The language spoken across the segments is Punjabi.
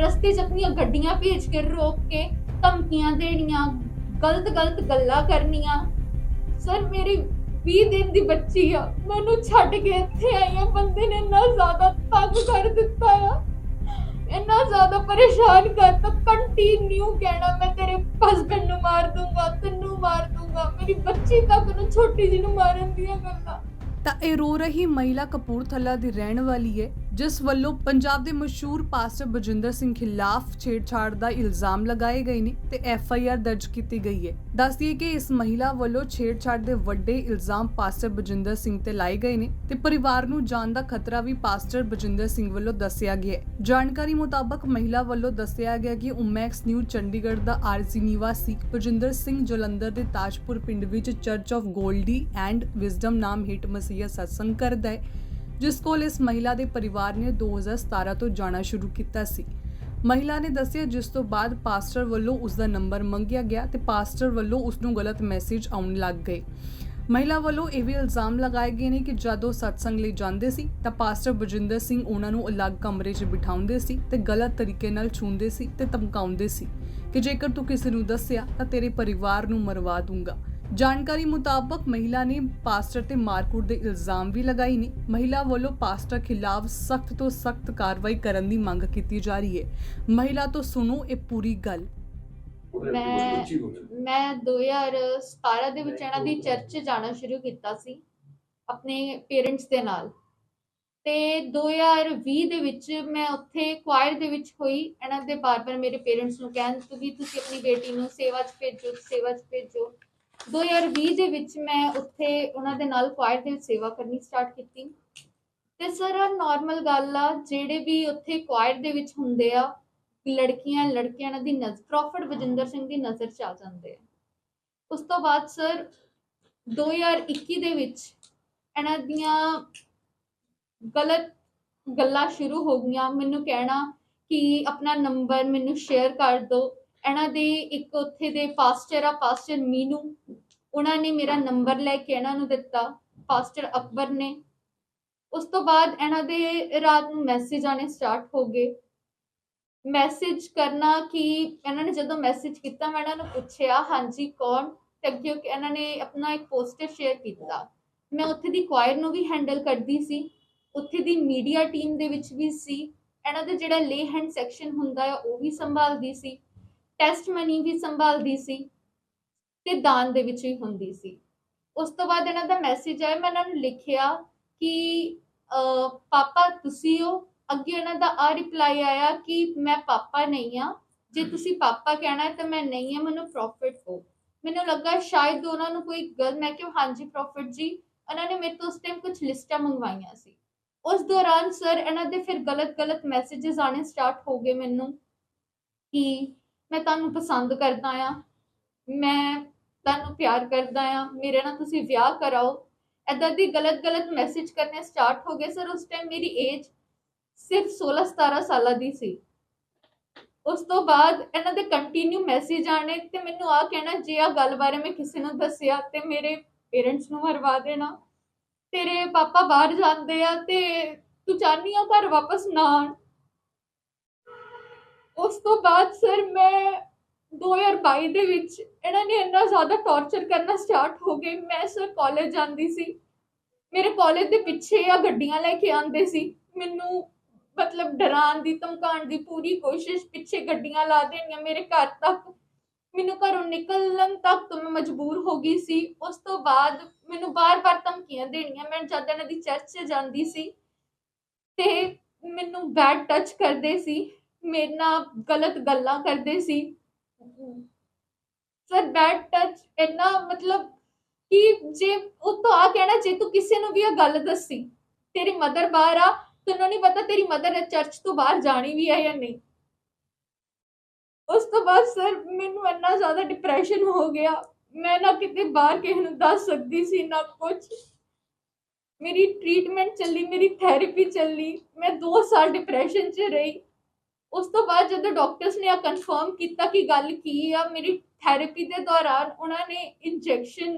ਰਸਤੇ 'ਚ ਆਪਣੀਆਂ ਗੱਡੀਆਂ ਭੇਜ ਕੇ ਰੋਕ ਕੇ ਧਮਕੀਆਂ ਦੇਣੀਆਂ, ਗਲਤ ਗਲਤ ਗੱਲਾਂ ਕਰਨੀਆਂ। ਸਰ ਮੇਰੀ 20 ਦਿਨ ਦੀ ਬੱਚੀ ਆ। ਮੈਨੂੰ ਛੱਡ ਕੇ ਇੱਥੇ ਆਈ ਆ। ਬੰਦੇ ਨੇ ਇੰਨਾ ਜ਼ਿਆਦਾ ਤੰਗ ਕਰ ਦਿੱਤਾ ਆ। ਇੰਨਾ ਜ਼ਿਆਦਾ ਪਰੇਸ਼ਾਨ ਕਰਤਾ। ਕੰਟੀਨਿਊ ਕਹਿਣਾ, ਮੈਂ ਤੇਰੇ ਹਸਬੰਡ ਨੂੰ ਮਾਰ ਦੂੰਗਾ, ਤੈਨੂੰ ਮਾਰ ਦੂੰਗਾ। ਮੇਰੀ ਬੱਚੀ ਤੱਕ ਨੂੰ ਛੋਟੀ ਜਿਹੀ ਨੂੰ ਮਾਰਨ ਦੀਆਂ ਗੱਲਾਂ। ਤਾਂ ਇਹ ਰੋ ਰਹੀ ਮਹਿਲਾ ਕਪੂਰਥਲਾ ਦੀ ਰਹਿਣ ਵਾਲੀ ਹੈ ਜਿਸ ਵੱਲੋਂ ਪੰਜਾਬ ਦੇ ਮਸ਼ਹੂਰ ਪਾਸਟਰ ਬਜਿੰਦਰ ਸਿੰਘ ਖਿਲਾਫ ਛੇੜਛਾੜ ਦਾ ਇਲਜ਼ਾਮ ਲਗਾਏ ਗਏ ਨੇ ਤੇ ਐਫ ਆਈ ਆਰ ਦਰਜ ਕੀਤੀ ਗਈ ਹੈ। ਦੱਸਦੀਏ ਕਿ ਇਸ ਮਹਿਲਾ ਵੱਲੋਂ ਛੇੜਛਾੜ ਦੇ ਵੱਡੇ ਇਲਜ਼ਾਮ ਪਾਸਟਰ ਬਜਿੰਦਰ ਸਿੰਘ ਤੇ ਲਾਏ ਗਏ ਨੇ ਤੇ ਪਰਿਵਾਰ ਨੂੰ ਜਾਨ ਦਾ ਖਤਰਾ ਵੀ ਪਾਸਟਰ ਬਜਿੰਦਰ ਸਿੰਘ ਵੱਲੋਂ ਦੱਸਿਆ ਗਿਆ ਹੈ। ਜਾਣਕਾਰੀ ਮੁਤਾਬਕ ਮਹਿਲਾ ਵੱਲੋਂ ਦੱਸਿਆ ਗਿਆ ਕਿ ਉਮੈਕਸ ਨਿਊ ਚੰਡੀਗੜ੍ਹ ਦਾ ਆਰਜ਼ੀ ਨਿਵਾਸੀ ਬਜਿੰਦਰ ਸਿੰਘ ਜਲੰਧਰ ਦੇ ਤਾਜਪੁਰ ਪਿੰਡ ਵਿੱਚ church of glory and wisdom ਨਾਮ ਹੇਠ ਮਸੀਹਾ ਸਤਸੰਗ ਕਰਦਾ ਹੈ। ਜਿਸ ਕੋਲ ਇਸ ਮਹਿਲਾ ਦੇ ਪਰਿਵਾਰ ਨੇ 2017 ਤੋਂ ਜਾਣਾ ਸ਼ੁਰੂ ਕੀਤਾ ਸੀ। ਮਹਿਲਾ ਨੇ ਦੱਸਿਆ, ਜਿਸ ਤੋਂ ਬਾਅਦ ਪਾਸਟਰ ਵੱਲੋਂ ਉਸ ਦਾ ਨੰਬਰ ਮੰਗਿਆ ਗਿਆ ਤੇ ਪਾਸਟਰ ਵੱਲੋਂ ਉਸ ਨੂੰ ਗਲਤ ਮੈਸੇਜ ਆਉਣ ਲੱਗ ਗਏ। ਮਹਿਲਾ ਵੱਲੋਂ ਇਹ ਵੀ ਇਲਜ਼ਾਮ ਲਗਾਏ ਗਏ ਨੇ ਕਿ ਜਦੋਂ ਸਤਸੰਗ ਲਈ ਜਾਂਦੇ ਸੀ, ਤਾਂ ਪਾਸਟਰ ਬਜਿੰਦਰ ਸਿੰਘ ਉਹਨਾਂ ਨੂੰ ਅਲੱਗ ਕਮਰੇ 'ਚ ਬਿਠਾਉਂਦੇ ਸੀ ਤੇ ਗਲਤ ਤਰੀਕੇ ਨਾਲ ਛੂੰਦੇ ਸੀ ਤੇ ਧਮਕਾਉਂਦੇ ਸੀ ਕਿ ਜੇਕਰ ਤੂੰ ਕਿਸੇ ਨੂੰ ਦੱਸਿਆ, ਤਾਂ ਤੇਰੇ ਪਰਿਵਾਰ ਨੂੰ ਮਰਵਾ ਦੂੰਗਾ। ਜਾਣਕਾਰੀ ਮੁਤਾਬਕ ਮਹਿਲਾ ਨੇ ਪਾਸਟਰ ਤੇ ਮਾਰਕੁੱਟ ਦੇ ਇਲਜ਼ਾਮ ਵੀ ਲਗਾਈ ਨੇ। ਮਹਿਲਾ ਵੱਲੋਂ ਪਾਸਟਰ ਖਿਲਾਫ ਸਖਤ ਤੋਂ ਸਖਤ ਕਾਰਵਾਈ ਕਰਨ ਦੀ ਮੰਗ ਕੀਤੀ ਜਾ ਰਹੀ ਹੈ। ਮਹਿਲਾ ਤੋਂ ਸੁਣੋ ਇਹ ਪੂਰੀ ਗੱਲ। ਮੈਂ ਮੈਂ 2017 ਦੇ ਵਿੱਚ ਇਹਨਾਂ ਦੀ ਚਰਚ ਜਾਣਾ ਸ਼ੁਰੂ ਕੀਤਾ ਸੀ ਆਪਣੇ ਪੇਰੈਂਟਸ ਦੇ ਨਾਲ। ਤੇ 2020 ਦੇ ਵਿੱਚ ਮੈਂ ਉੱਥੇ ਕੁਆਇਰ ਦੇ ਵਿੱਚ ਹੋਈ ਇਹਨਾਂ ਦੇ ਬਾਰ-ਬਾਰ ਮੇਰੇ ਪੇਰੈਂਟਸ ਨੂੰ ਕਹਿਣ ਕਿ ਤੁਸੀਂ ਆਪਣੀ ਬੇਟੀ ਨੂੰ ਸੇਵਾ 'ਚ ਭੇਜੋ ਸੇਵਾ 'ਚ ਭੇਜੋ। 2020 ਦੇ ਵਿੱਚ ਮੈਂ ਉੱਥੇ ਉਹਨਾਂ ਦੇ ਨਾਲ ਕੁਆਇਰ ਦੇ ਵਿੱਚ ਸੇਵਾ ਕਰਨੀ ਸਟਾਰਟ ਕੀਤੀ। ਤੇ ਸਰ ਨਾਰਮਲ ਗੱਲ ਆ, ਜਿਹੜੇ ਵੀ ਉੱਥੇ ਕੁਆਇਰ ਦੇ ਵਿੱਚ ਹੁੰਦੇ ਆ ਲੜਕੀਆਂ, ਲੜਕਿਆਂ ਦੀ ਨਜ਼ਰ ਪ੍ਰੋਫਟ ਬਜਿੰਦਰ ਸਿੰਘ ਦੀ ਨਜ਼ਰ ਚ ਆ ਜਾਂਦੇ ਆ। ਉਸ ਤੋਂ ਬਾਅਦ ਸਰ 2021 ਦੇ ਵਿੱਚ ਇਹਨਾਂ ਦੀਆਂ ਗਲਤ ਗੱਲਾਂ ਸ਼ੁਰੂ ਹੋ ਗਈਆਂ। ਮੈਨੂੰ ਕਹਿਣਾ ਕਿ ਆਪਣਾ ਨੰਬਰ ਮੈਨੂੰ ਸ਼ੇਅਰ ਕਰ ਦਿਓ। ਇਹਨਾਂ ਦੇ ਇੱਕ ਉੱਥੇ ਦੇ ਫਾਸਟਰ ਆ ਫਾਸਟਰ ਮੀਨੂ। ਉਹਨਾਂ ਨੇ ਮੇਰਾ ਨੰਬਰ ਲੈ ਕੇ ਇਹਨਾਂ ਨੂੰ ਦਿੱਤਾ ਫਾਸਟਰ ਅਕਬਰ ਨੇ। ਉਸ ਤੋਂ ਬਾਅਦ ਇਹਨਾਂ ਦੇ ਰਾਤ ਨੂੰ ਮੈਸੇਜ ਆਣੇ ਸਟਾਰਟ ਹੋ ਗਏ। ਮੈਸੇਜ ਕਰਨਾ ਕਿ ਇਹਨਾਂ ਨੇ ਜਦੋਂ ਮੈਸੇਜ ਕੀਤਾ, ਮੈਂ ਇਹਨਾਂ ਨੂੰ ਪੁੱਛਿਆ, ਹਾਂਜੀ, ਕੌਣ? ਤੇ ਕਿਉਂਕਿ ਇਹਨਾਂ ਨੇ ਆਪਣਾ ਇੱਕ ਪੋਸਟਰ ਸ਼ੇਅਰ ਕੀਤਾ। ਮੈਂ ਉੱਥੇ ਦੀ ਕੁਆਇਰ ਨੂੰ ਵੀ ਹੈਂਡਲ ਕਰਦੀ ਸੀ। ਉੱਥੇ ਦੀ ਮੀਡੀਆ ਟੀਮ ਦੇ ਵਿੱਚ ਵੀ ਸੀ। ਇਹਨਾਂ ਦਾ ਜਿਹੜਾ ਲੇ ਹੈਂਡ ਸੈਕਸ਼ਨ ਹੁੰਦਾ ਹੈ ਉਹ ਵੀ ਸੰਭਾਲਦੀ ਸੀ। ਟੈਸਟ ਮਨੀ ਵੀ ਸੰਭਾਲਦੀ ਸੀ ਤੇ ਦਾਨ ਦੇ ਵਿੱਚ ਹੀ ਹੁੰਦੀ ਸੀ। ਉਸ ਤੋਂ ਬਾਅਦ ਇਹਨਾਂ ਦਾ ਮੈਸੇਜ ਆਇਆ, ਮੈਂ ਇਹਨਾਂ ਨੂੰ ਲਿਖਿਆ ਕਿ ਪਾਪਾ ਤੁਸੀਂ ਹੋ। ਅੱਗੇ ਉਹਨਾਂ ਦਾ ਆ ਰਿਪਲਾਈ ਆਇਆ ਕਿ ਮੈਂ ਪਾਪਾ ਨਹੀਂ ਆ ਜੇ ਤੁਸੀਂ ਪਾਪਾ ਕਹਿਣਾ ਹੈ ਤਾਂ ਮੈਂ ਨਹੀਂ ਆ ਮੈਨੂੰ ਪ੍ਰੋਫਿਟ ਹੋ। ਮੈਨੂੰ ਲੱਗਾ ਸ਼ਾਇਦ ਉਹਨਾਂ ਨੂੰ ਕੋਈ ਗੱਲ, ਮੈਂ ਕਿਹਾ ਹਾਂਜੀ ਪ੍ਰੋਫਿਟ ਜੀ ਉਹਨਾਂ ਨੇ ਮੇਰੇ ਤੋਂ ਉਸ ਟਾਈਮ ਕੁਝ ਲਿਸਟਾਂ ਮੰਗਵਾਈਆਂ ਸੀ। ਉਸ ਦੌਰਾਨ ਸਰ ਇਹਨਾਂ ਦੇ ਫਿਰ ਗਲਤ ਗਲਤ ਮੈਸੇजेस ਆਣੇ ਸਟਾਰਟ ਹੋ ਗਏ ਮੈਨੂੰ ਕਿ ਮੈਂ ਤੁਹਾਨੂੰ ਪਸੰਦ ਕਰਦਾ ਆ ਮੈਂ ਤੁਹਾਨੂੰ ਪਿਆਰ ਕਰਦਾ ਆ ਮੇਰੇ ਨਾਲ ਤੁਸੀਂ ਵਿਆਹ ਕਰਾਓ। ਐਦਾਂ ਦੀ ਗਲਤ ਗਲਤ ਮੈਸੇਜ ਕਰਨੇ ਸਟਾਰਟ ਹੋ ਗਏ ਸਰ ਉਸ ਟਾਈਮ ਮੇਰੀ ਏਜ ਸਿਰਫ 16 17 ਸਾਲਾਂ ਦੀ ਸੀ। ਉਸ ਤੋਂ ਬਾਅਦ ਇਹਨਾਂ ਦੇ ਕੰਟੀਨਿਊ ਮੈਸੇਜ ਆਣੇ ਤੇ ਮੈਨੂੰ ਆ ਕਹਿਣਾ, ਜੇ ਆ ਗੱਲ ਬਾਰੇ ਮੈਂ ਕਿਸੇ ਨੂੰ ਦੱਸਿਆ ਤੇ ਮੇਰੇ ਪੇਰੈਂਟਸ ਨੂੰ ਮਰਵਾ ਦੇਣਾ। ਤੇਰੇ ਪਾਪਾ ਬਾਹਰ ਜਾਂਦੇ ਆ ਤੇ ਤੂੰ ਚਾਹਨੀ ਆ ਘਰ ਵਾਪਸ ਨਾ ਆਣ ਉਸ ਤੋਂ ਬਾਅਦ ਸਰ ਮੈਂ 2022 ਦੇ ਵਿੱਚ ਇਹਨਾਂ ਨੇ ਇੰਨਾ ਜ਼ਿਆਦਾ ਟੌਰਚਰ ਕਰਨਾ ਸਟਾਰਟ ਹੋ ਗਏ। ਮੈਂ ਸਰ ਕਾਲਜ ਜਾਂਦੀ ਸੀ। ਮੇਰੇ ਕਾਲਜ ਦੇ ਪਿੱਛੇ ਆ ਗੱਡੀਆਂ ਲੈ ਕੇ ਆਉਂਦੇ ਸੀ। ਮੈਨੂੰ ਮਤਲਬ ਡਰਾਉਣ ਦੀ, ਧਮਕਾਉਣ ਦੀ ਪੂਰੀ ਕੋਸ਼ਿਸ਼ ਪਿੱਛੇ ਗੱਡੀਆਂ ਲਾ ਦੇਣੀਆਂ ਮੇਰੇ ਘਰ ਤੱਕ। ਮੈਨੂੰ ਘਰੋਂ ਨਿਕਲਣ ਤੱਕ ਤੋਂ ਮੈਂ ਮਜਬੂਰ ਹੋ ਗਈ ਸੀ। ਉਸ ਤੋਂ ਬਾਅਦ ਮੈਨੂੰ ਬਾਰ-ਬਾਰ ਧਮਕੀਆਂ ਦੇਣੀਆਂ। ਮੈਂ ਜਦ ਇਹਨਾਂ ਦੀ ਚਰਚ 'ਚ ਜਾਂਦੀ ਸੀ ਤੇ ਮੈਨੂੰ ਬੈਡ ਟੱਚ ਕਰਦੇ ਸੀ। ਮੇਰੇ ਨਾਲ ਗਲਤ ਗੱਲਾਂ ਕਰਦੇ ਸੀ। ਸਰ ਬੈਡ ਟੱਚ ਇੰਨਾ ਮਤਲਬ ਕਿ ਜੇ ਉਹ ਤਾਂ ਆ ਕਹਿਣਾ, ਜੇ ਤੂੰ ਕਿਸੇ ਨੂੰ ਵੀ ਇਹ ਗੱਲ ਦੱਸੀ, ਤੇਰੀ ਮਦਰ ਬਾਹਰ ਆ, ਤੈਨੂੰ ਨਹੀਂ ਪਤਾ ਤੇਰੀ ਮਦਰ ਚਰਚ ਤੋਂ ਬਾਹਰ ਜਾਣੀ ਵੀ ਹੈ ਜਾਂ ਨਹੀਂ। ਉਸ ਤੋਂ ਬਾਅਦ ਸਰ ਮੈਨੂੰ ਇੰਨਾ ਜ਼ਿਆਦਾ ਡਿਪਰੈਸ਼ਨ ਹੋ ਗਿਆ। ਮੈਂ ਨਾ ਕਿਤੇ ਬਾਹਰ ਕਿਸੇ ਨੂੰ ਦੱਸ ਸਕਦੀ ਸੀ, ਨਾ ਕੁਝ ਮੇਰੀ ਟ੍ਰੀਟਮੈਂਟ ਚੱਲੀ, ਮੇਰੀ ਥੈਰੇਪੀ ਚੱਲੀ। ਮੈਂ 2 ਸਾਲ ਡਿਪਰੈਸ਼ਨ 'ਚ ਰਹੀ। ਉਸ ਤੋਂ ਬਾਅਦ ਜਦੋਂ ਡਾਕਟਰਸ ਨੇ ਆ ਕਨਫਰਮ ਕੀਤਾ ਕਿ ਗੱਲ ਕੀ ਆ, ਮੇਰੀ ਥੈਰੇਪੀ ਦੇ ਦੌਰਾਨ ਉਹਨਾਂ ਨੇ ਇੰਜੈਕਸ਼ਨ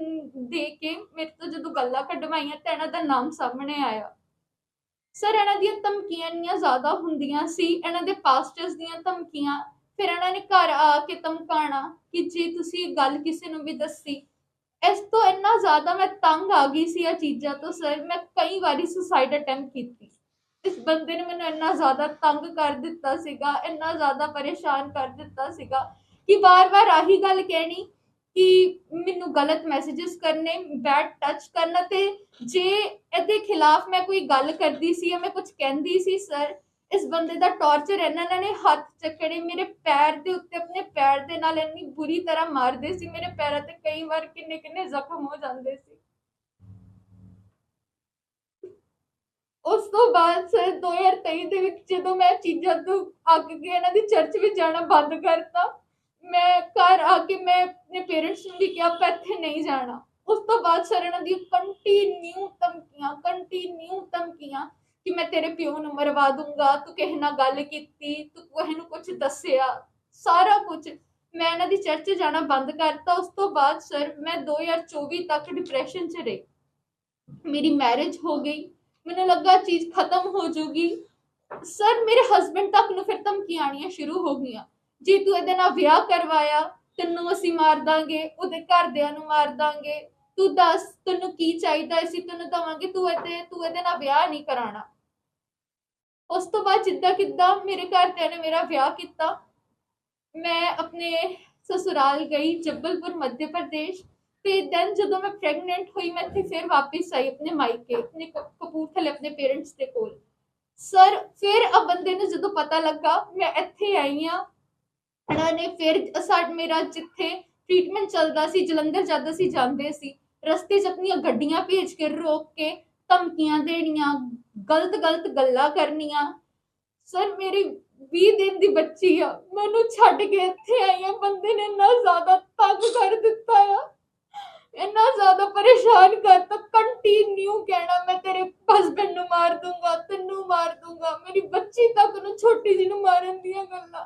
ਦੇ ਕੇ ਮੇਰੇ ਤੋਂ ਜਦੋਂ ਗੱਲਾਂ ਕਢਵਾਈਆਂ ਤਾਂ ਇਹਨਾਂ ਦਾ ਨਾਮ ਸਾਹਮਣੇ ਆਇਆ। ਸਰ ਇਹਨਾਂ ਦੀਆਂ ਧਮਕੀਆਂ ਇੰਨੀਆਂ ਜ਼ਿਆਦਾ ਹੁੰਦੀਆਂ ਸੀ, ਇਹਨਾਂ ਦੇ ਪਾਸਟਰਸ ਦੀਆਂ ਧਮਕੀਆਂ, ਫਿਰ ਇਹਨਾਂ ਨੇ ਘਰ ਆ ਕੇ ਧਮਕਾਣਾ ਕਿ ਜੇ ਤੁਸੀਂ ਗੱਲ ਕਿਸੇ ਨੂੰ ਵੀ ਦੱਸੀ। ਇਸ ਤੋਂ ਇੰਨਾ ਜ਼ਿਆਦਾ ਮੈਂ ਤੰਗ ਆ ਗਈ ਸੀ ਇਹ ਚੀਜ਼ਾਂ ਤੋਂ ਸਰ ਮੈਂ ਕਈ ਵਾਰੀ ਸੁਸਾਈਡ ਅਟੈਂਪਟ ਕੀਤੀ। ਇਸ ਬੰਦੇ ਨੇ ਮੈਨੂੰ ਇੰਨਾ ਜ਼ਿਆਦਾ ਤੰਗ ਕਰ ਦਿੱਤਾ ਸੀਗਾ, ਇੰਨਾ ਜ਼ਿਆਦਾ ਪਰੇਸ਼ਾਨ ਕਰ ਦਿੱਤਾ ਸੀਗਾ ਕਿ ਵਾਰ-ਵਾਰ ਆਹੀ ਗੱਲ ਕਹਿਣੀ ਕਿ ਮੈਨੂੰ ਗਲਤ ਮੈਸੇजेस ਕਰਨੇ ਬੈਡ ਟੱਚ ਕਰਨਾ ਤੇ ਜੇ ਇਹਦੇ ਖਿਲਾਫ ਮੈਂ ਕੋਈ ਗੱਲ ਕਰਦੀ ਸੀ ਜਾਂ ਮੈਂ ਕੁਝ ਕਹਿੰਦੀ ਸੀ ਸਰ ਇਸ ਬੰਦੇ ਦਾ ਟੌਰਚਰ ਇਹਨਾਂ ਨੇ ਹੱਥ ਚੱਕੜੇ ਮੇਰੇ ਪੈਰ ਦੇ ਉੱਤੇ ਆਪਣੇ ਪੈਰ ਦੇ ਨਾਲ ਇੰਨੀ ਬੁਰੀ ਤਰ੍ਹਾਂ ਮਾਰਦੇ ਸੀ, ਮੇਰੇ ਪੈਰਾਂ ਤੇ ਕਈ ਵਾਰ ਕਿੰਨੇ ਕਿੰਨੇ ਜ਼ਖਮ ਹੋ ਜਾਂਦੇ ਸੀ। ਉਸ ਤੋਂ ਬਾਅਦ ਸਰ 2023 ਦੇ ਵਿੱਚ ਜਦੋਂ ਮੈਂ ਚੀਜ਼ਾਂ ਤੋਂ ਅੱਕ ਕੇ ਇਹਨਾਂ ਦੀ ਚਰਚ ਵਿੱਚ ਜਾਣਾ ਬੰਦ ਕਰਤਾ, ਮੈਂ ਘਰ ਆ ਕੇ ਮੈਂ ਆਪਣੇ ਪੇਰੈਂਟਸ ਨੂੰ ਵੀ ਕਿਹਾ, ਆਪਾਂ ਇੱਥੇ ਨਹੀਂ ਜਾਣਾ। ਉਸ ਤੋਂ ਬਾਅਦ ਸਰ ਇਹਨਾਂ ਦੀ ਕੰਟੀਨਿਊ ਧਮਕੀਆਂ ਕੰਟੀਨਿਊ ਧਮਕੀਆਂ ਕਿ ਮੈਂ ਤੇਰੇ ਪਿਓ ਨੂੰ ਮਰਵਾ ਦੂੰਗਾ, ਤੂੰ ਕਿਸੇ ਨਾਲ ਗੱਲ ਕੀਤੀ, ਤੂੰ ਕਿਸੇ ਨੂੰ ਕੁਝ ਦੱਸਿਆ, ਸਾਰਾ ਕੁਝ ਮੈਂ ਇਹਨਾਂ ਦੀ ਚਰਚ ਜਾਣਾ ਬੰਦ ਕਰਤਾ। ਉਸ ਤੋਂ ਬਾਅਦ ਸਰ ਮੈਂ 2024 ਤੱਕ ਡਿਪਰੈਸ਼ਨ 'ਚ ਰਹੀ। ਮੇਰੀ ਮੈਰਿਜ ਹੋ ਗਈ। ਮੈਨੂੰ ਲੱਗਾ ਚੀਜ਼ ਖਤਮ ਹੋ ਜਾਊਗੀ ਸਰ ਮੇਰੇ ਹਸਬੰਡ ਤੱਕ ਨੂੰ ਫਿਰ ਧਮਕੀਆਂ ਸ਼ੁਰੂ ਹੋ ਗਈਆਂ। ਜੇ ਤੂੰ ਇਹਦੇ ਨਾਲ ਵਿਆਹ ਕਰਵਾਇਆ, ਤੈਨੂੰ ਅਸੀਂ ਮਾਰ ਦਾਂਗੇ, ਉਹਦੇ ਘਰਦਿਆਂ ਨੂੰ ਮਾਰ ਦਾਂਗੇ। ਤੂੰ ਦੱਸ, ਤੈਨੂੰ ਕੀ ਚਾਹੀਦਾ ਅਸੀਂ ਤੈਨੂੰ ਦਵਾਂਗੇ? ਤੂੰ ਇਹਦੇ ਤੂੰ ਇਹਦੇ ਨਾਲ ਵਿਆਹ ਨਹੀਂ ਕਰਾਉਣਾ। ਉਸ ਤੋਂ ਬਾਅਦ ਜਿੱਦਾਂ ਕਿੱਦਾਂ ਮੇਰੇ ਘਰਦਿਆਂ ਨੇ ਮੇਰਾ ਵਿਆਹ ਕੀਤਾ, ਮੈਂ ਆਪਣੇ ਸਸੁਰਾਲ ਗਈ ਜੱਬਲਪੁਰ, ਮੱਧ ਪ੍ਰਦੇਸ਼। ਤੇ ਦੈਨ ਜਦੋਂ ਮੈਂ ਪ੍ਰੈਗਨੈਂਟ ਹੋਈ, ਮੈਂ ਇੱਥੇ ਫਿਰ ਵਾਪਸ ਆਈ ਆਪਣੇ ਮਾਇਕੇ, ਆਪਣੇ ਕਪੂਰਥਲੇ ਆਪਣੇ ਪੇਰੈਂਟਸ ਦੇ ਕੋਲ। ਸਰ ਫਿਰ ਆ ਬੰਦੇ ਨੂੰ ਜਦੋਂ ਪਤਾ ਲੱਗਾ, ਮੈਂ ਇੱਥੇ ਆਈ ਆ ਇਹਨਾਂ ਨੇ ਫਿਰ ਸਾਡ ਮੇਰਾ ਜਿੱਥੇ ਟ੍ਰੀਟਮੈਂਟ ਚੱਲਦਾ ਸੀ, ਜਲੰਧਰ ਜਦ ਅਸੀਂ ਜਾਂਦੇ ਸੀ। ਰਸਤੇ 'ਚ ਆਪਣੀਆਂ ਗੱਡੀਆਂ ਭੇਜ ਕੇ, ਰੋਕ ਕੇ, ਧਮਕੀਆਂ ਦੇਣੀਆਂ, ਗਲਤ ਗਲਤ ਗੱਲਾਂ ਕਰਨੀਆਂ। ਸਰ ਮੇਰੀ 20 ਦਿਨ ਦੀ ਬੱਚੀ ਆ। ਮੈਨੂੰ ਛੱਡ ਕੇ ਇੱਥੇ ਆਈ ਆ ਬੰਦੇ ਨੇ ਇੰਨਾ ਜ਼ਿਆਦਾ ਤੰਗ ਕਰ ਦਿੱਤਾ ਆ। ਇੰਨਾ ਜ਼ਿਆਦਾ ਪਰੇਸ਼ਾਨ ਕਰਤਾ ਕੰਟੀਨਿਊ ਕਹਿਣਾ, ਮੈਂ ਤੇਰੇ ਹਸਬੰਡ ਨੂੰ ਮਾਰ ਦੂੰਗਾ, ਤੈਨੂੰ ਮਾਰ ਦੂੰਗਾ, ਮੇਰੀ ਬੱਚੀ ਤੱਕ ਨੂੰ, ਛੋਟੀ ਜਿਹੀ ਨੂੰ ਮਾਰਨ ਦੀਆਂ ਗੱਲਾਂ।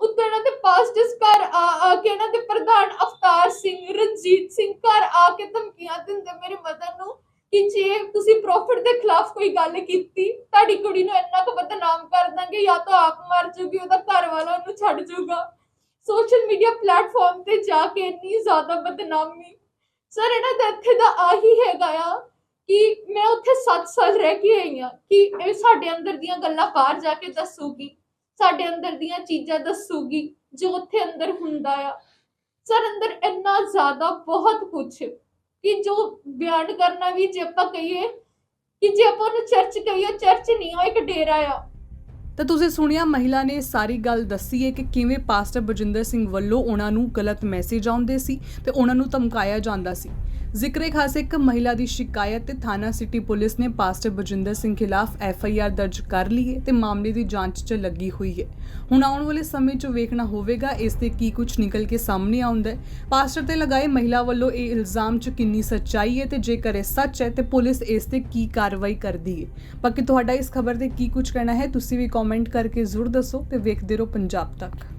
ਉੱਤੇ ਇਹਨਾਂ ਦੇ ਪਾਸਟਸ ਘਰ ਆ ਆ ਕੇ ਇਹਨਾਂ ਦੇ ਪ੍ਰਧਾਨ ਅਵਤਾਰ ਸਿੰਘ, ਰਣਜੀਤ ਸਿੰਘ ਘਰ ਆ ਕੇ ਧਮਕੀਆਂ ਦਿੰਦੇ, ਮੇਰੇ ਮਦਰ ਨੂੰ ਕਿ ਜੇ ਤੁਸੀਂ ਪ੍ਰੋਫਿਟ ਦੇ ਖਿਲਾਫ ਕੋਈ ਗੱਲ ਕੀਤੀ, ਤੁਹਾਡੀ ਕੁੜੀ ਨੂੰ ਇੰਨਾ ਕੁ ਬਦਨਾਮ ਕਰ ਦਾਂਗੇ, ਜਾਂ ਤਾਂ ਆਪ ਮਰ ਜੂਗੀ, ਉਹਦਾ ਘਰ ਵਾਲਾ ਉਹਨੂੰ ਛੱਡ ਜਾਊਗਾ ਸੋਸ਼ਲ ਮੀਡੀਆ ਪਲੇਟਫਾਰਮ ਤੇ ਜਾ ਕੇ ਇੰਨੀ ਜ਼ਿਆਦਾ ਬਦਨਾਮੀ ਸਰ ਇਹਨਾਂ ਦਾ ਇੱਥੇ ਦਾ ਆਹੀ ਹੈਗਾ ਆ ਕਿ ਮੈਂ ਉੱਥੇ 7 ਸਾਲ ਰਹਿ ਕੇ ਆਈ ਆ ਕਿ ਇਹ ਸਾਡੇ ਅੰਦਰ ਦੀਆਂ ਗੱਲਾਂ ਬਾਹਰ ਜਾ ਕੇ ਦੱਸੂਗੀ, ਸਾਡੇ ਅੰਦਰ ਦੀਆਂ ਚੀਜ਼ਾਂ ਦੱਸੂਗੀ ਜੋ ਉੱਥੇ ਅੰਦਰ ਹੁੰਦਾ ਆ। ਸਰ ਅੰਦਰ ਇੰਨਾ ਜ਼ਿਆਦਾ ਬਹੁਤ ਕੁਝ ਕਿ ਜੋ ਬਿਆਨ ਕਰਨਾ ਵੀ ਜੇ ਆਪਾਂ ਕਹੀਏ ਕਿ ਜੇ ਆਪਾਂ ਉਹਨੂੰ ਚਰਚ ਕਹੀਏ ਚਰਚ ਨਹੀਂ, ਉਹ ਇੱਕ ਡੇਰਾ ਆ। ਤਾਂ ਤੁਸੀਂ ਸੁਣਿਆ, ਮਹਿਲਾ ਨੇ ਸਾਰੀ ਗੱਲ ਦੱਸੀ ਹੈ ਕਿ ਕਿਵੇਂ ਪਾਸਟਰ ਬਜਿੰਦਰ ਸਿੰਘ ਵੱਲੋਂ ਉਹਨਾਂ ਨੂੰ ਗਲਤ ਮੈਸੇਜ ਆਉਂਦੇ ਸੀ ਤੇ ਉਹਨਾਂ ਨੂੰ ਧਮਕਾਇਆ ਜਾਂਦਾ ਸੀ। ਜ਼ਿਕਰੇ ਖਾਸ ਇੱਕ ਮਹਿਲਾ ਦੀ ਸ਼ਿਕਾਇਤ ਤੇ ਥਾਣਾ ਸਿਟੀ ਪੁਲਿਸ ਨੇ ਪਾਸਟਰ ਬਜਿੰਦਰ ਸਿੰਘ ਖਿਲਾਫ ਐਫ ਆਈ ਆਰ ਦਰਜ ਕਰ ਲਈ ਹੈ ਤੇ ਮਾਮਲੇ ਦੀ ਜਾਂਚ 'ਚ ਲੱਗੀ ਹੋਈ ਹੈ। ਹੁਣ ਆਉਣ ਵਾਲੇ ਸਮੇਂ 'ਚ ਵੇਖਣਾ ਹੋਵੇਗਾ, ਇਸ ਤੇ ਕੀ ਕੁਝ ਨਿਕਲ ਕੇ ਸਾਹਮਣੇ ਆਉਂਦਾ ਹੈ। ਪਾਸਟਰ ਤੇ ਲਗਾਏ ਮਹਿਲਾ ਵੱਲੋਂ ਇਹ ਇਲਜ਼ਾਮ 'ਚ ਕਿੰਨੀ ਸੱਚਾਈ ਹੈ ਤੇ ਜੇਕਰ ਇਹ ਸੱਚ ਹੈ ਤੇ ਪੁਲਿਸ ਇਸ ਤੇ ਕੀ ਕਾਰਵਾਈ ਕਰਦੀ ਹੈ? ਬਾਕੀ ਤੁਹਾਡਾ ਇਸ ਖਬਰ ਤੇ ਕੀ ਕੁਝ ਕਹਿਣਾ ਹੈ, ਤੁਸੀਂ ਵੀ ਕਮੈਂਟ ਕਰਕੇ ਜ਼ਰੂਰ ਦੱਸੋ ਤੇ ਵੇਖਦੇ ਰਹੋ ਪੰਜਾਬ ਤੱਕ।